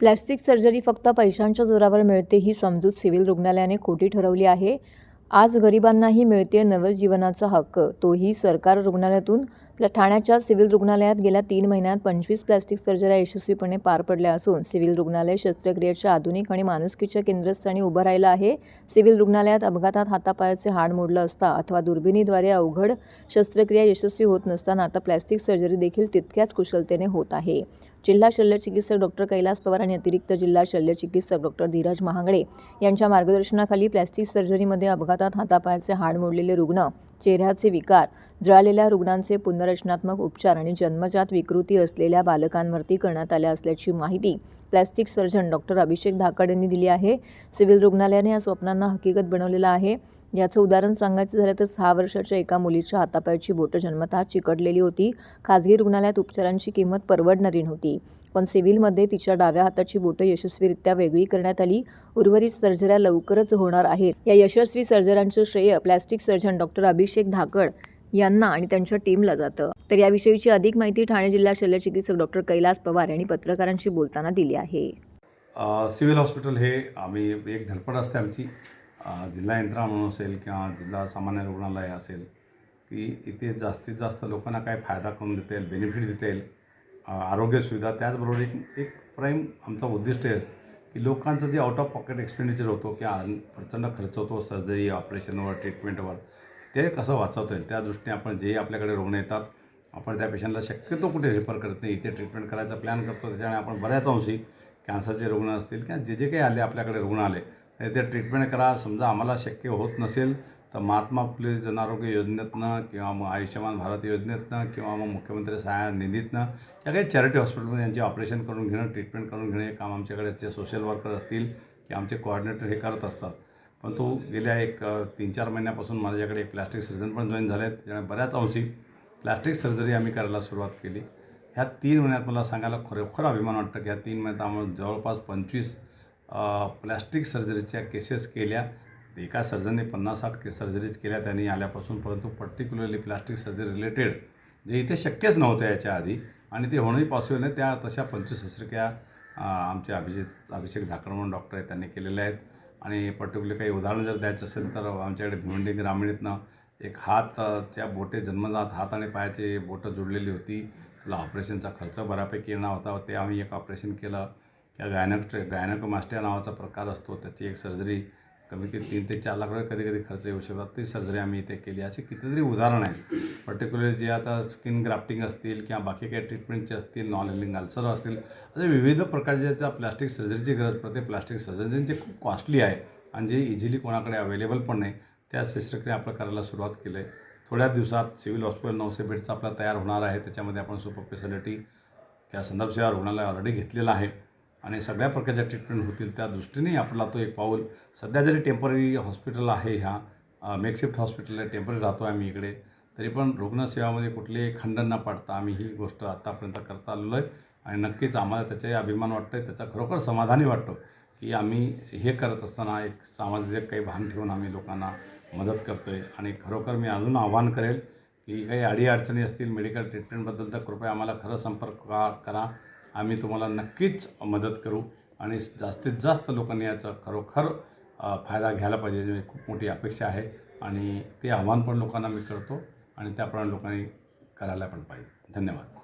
Plastic surgery फक्त पैशांच्या जोरावर मिळते ही समजूत सिव्हिल रुग्णालयाने खोटी ठरवली आहे. आज गरिबांनाही मिळते नवजीवनाचा हक्क तोही सरकार रुग्णालयातून आपल्या ठाण्याच्या सिव्हिल रुग्णालयात गेल्या तीन महिन्यात पंचवीस प्लॅस्टिक सर्जऱ्या यशस्वीपणे पार पडल्या असून सिव्हिल रुग्णालय शस्त्रक्रियेच्या आधुनिक आणि माणुसकीच्या केंद्रस्थानी उभं राहिलं आहे. सिव्हिल रुग्णालयात अपघातात हातापायाचे हाड मोडलं असता अथवा दुर्बिणीद्वारे अवघड शस्त्रक्रिया यशस्वी होत नसताना आता प्लॅस्टिक सर्जरी देखील तितक्याच कुशलतेने होत आहे. जिल्हा शल्यचिकित्सक डॉक्टर कैलास पवार आणि अतिरिक्त जिल्हा शल्यचिकित्सक डॉक्टर धीरज महागडे यांच्या मार्गदर्शनाखाली प्लॅस्टिक सर्जरीमध्ये अपघातात हातापायाचे हाड मोडलेले रुग्ण चेहऱ्याचे विकार जळालेल्या रुग्णांचे पुनर्रचनात्मक उपचार आणि जन्मजात विकृती असलेल्या बालकांवरती करण्यात आल्या असल्याची माहिती plastic surgeon doctor Abhishek Dhakad यांनी दिली आहे. सिव्हिल रुग्णालयाने या स्वप्नांना हकीकत बनवलेलं आहे. याचं उदाहरण सांगायचं झालं तर सहा वर्षाच्या एका मुलीच्या हातापायाची बोटं जन्मतः चिकटलेली होती. खाजगी रुग्णालयात उपचारांची किंमत परवडणारी नव्हती. पण सिव्हिलमध्ये तिच्या डाव्या हाताची बोटं यशस्वीरित्या वेगळी करण्यात आली. उर्वरित सर्जऱ्या लवकरच होणार आहेत. या यशस्वी सर्जऱ्यांचं श्रेय plastic surgeon doctor Abhishek Dhakad यांना आणि त्यांच्या टीमला जातं. तर याविषयीची अधिक माहिती ठाणे जिल्हा शल्यचिकित्सक डॉक्टर कैलास पवार यांनी पत्रकारांशी बोलताना दिली आहे. सिव्हिल हॉस्पिटल हे आम्ही एक धडपड असते आमची. जिल्हा यंत्रणा म्हणून असेल किंवा जिल्हा सामान्य रुग्णालय असेल की इथे जास्तीत जास्त लोकांना काय फायदा करून देता येईल बेनिफिट देता येईल आरोग्य सुविधा त्याचबरोबर एक एक प्राईम आमचा उद्दिष्ट आहे की लोकांचं जे आउट ऑफ पॉकेट एक्सपेंडिचर होतो किंवा प्रचंड खर्च होतो सर्जरी ऑपरेशनवर ट्रीटमेंटवर ते कसं वाचवता येईल? त्या दृष्टीने आपण जे आपल्याकडे रुग्ण येतात आपण त्या पेशंटला शक्यतो कुठे रेफर करत नाही. इथे ट्रीटमेंट करायचा प्लॅन करतो त्याच्यामुळे आपण बऱ्याच अंशी कॅन्सरचे रुग्ण असतील किंवा जे जे काही आले आपल्याकडे रुग्ण आले ते ट्रीटमेंट करा. समजा आम्हाला शक्य होत नसेल तर महात्मा फुले जनआरोग्य योजनेतनं किंवा मग आयुष्यमान भारत योजनेतनं किंवा मग मुख्यमंत्री सहाय्य निधीतनं या काही चॅरिटी हॉस्पिटलमध्ये यांचे ऑपरेशन करून घेणं ट्रीटमेंट करून घेणं हे काम आमच्याकडे जे सोशल वर्कर असतील की आमचे कोऑर्डिनेटर हे करत असतात. पण तो गेल्या एक तीन चार महिन्यापासून माझ्याकडे एक प्लॅस्टिक सर्जन पण जॉईन झाले आहेत त्यामुळे बऱ्याच अंशी प्लॅस्टिक सर्जरी आम्ही करायला सुरुवात केली. ह्या तीन महिन्यात मला सांगायला खरोखर अभिमान वाटतं की ह्या तीन महिन्यात आम्हाला जवळपास पंचवीस प्लॅस्टिक सर्जरीच्या केसेस केल्या. एका सर्जनने पन्नास साठ के सर्जरीज केल्या त्यांनी आल्यापासून परंतु पर्टिक्युलरली प्लास्टिक सर्जरी रिलेटेड जे इथे शक्यच नव्हतं याच्या आधी आणि ते होणंही पॉसिबल नाही. त्या तशा पंचवीस शस्त्रक्रिया आमचे अभिजित अभिषेक धाकड म्हणून डॉक्टर आहेत त्यांनी केलेल्या आहेत. आणि पर्टिक्युलर काही उदाहरणं जर द्यायचं असेल तर आमच्याकडे भिवंडी ग्रामीणीतनं एक हातच्या बोटे जन्मजात हात आणि पायाचे बोटं जोडलेली होती. तुला ऑपरेशनचा खर्च बऱ्यापैकी येणार होता. ते आम्ही एक ऑपरेशन केलं. त्या गायनक गायनकोमास्टिया नावाचा प्रकार असतो. त्याची एक सर्जरी कमी कमी तीन ते चार लाख रुपये कधी कधी खर्च येऊ शकतात. ती सर्जरी आम्ही इथे केली. अशी कितीतरी उदाहरणं आहेत. पर्टिक्युलर जे आता स्किन ग्राफ्टिंग असतील किंवा बाकी काही ट्रीटमेंटचे असतील नॉन हेलिंग अल्सर असतील असे विविध प्रकारचे त्या प्लास्टिक सर्जरीची गरज पडते. प्लास्टिक सर्जरी जे खूप कॉस्टली आहे आणि जे इझिली कोणाकडे अवेलेबल पण नाही त्या शस्त्रक्रिया आपण करायला सुरुवात केली आहे थोड्या दिवसात सिव्हिल हॉस्पिटल नऊशे बेडचा आपला तयार होणार आहे. त्याच्यामध्ये आपण सुपर फॅसिलिटी या संदर्भ सेवा रुग्णालय ऑलरेडी घेतलेला आहे. आणि सगळ्या प्रकारच्या ट्रीटमेंट होतील त्या दृष्टीने आपला तो एक पाऊल सध्या जरी टेंपररी हॉस्पिटल आहे ह्या मेकशिफ्ट हॉस्पिटल आहे टेंपररी राहतो आम्ही इकडे तरी पण रुग्णसेवामध्ये कुठलेही खंडन न पाडता आम्ही ही गोष्ट आत्तापर्यंत करता आलेलो आहे. आणि नक्कीच आम्हाला त्याचाही अभिमान वाटतो आहे त्याचा खरोखर समाधानी वाटतो की आम्ही हे करत असताना एक सामाजिक काही भान ठेवून आम्ही लोकांना मदत करतो आहे आणि खरोखर मी अजून आव्हान करेल की काही अडीअडचणी असतील मेडिकल ट्रीटमेंटबद्दल तर कृपया आम्हाला खरं संपर्क का- करा. आम्ही तुम्हाला नक्कीच मदत करू आणि जास्तीत जास्त लोकांनी याचा खरोखर फायदा घ्यायला पाहिजे जी खूप मोठी अपेक्षा आहे. आणि ते आव्हान पण लोकांना मी करतो आणि त्याप्रमाणे लोकांनी करायला पण पाहिजे. धन्यवाद.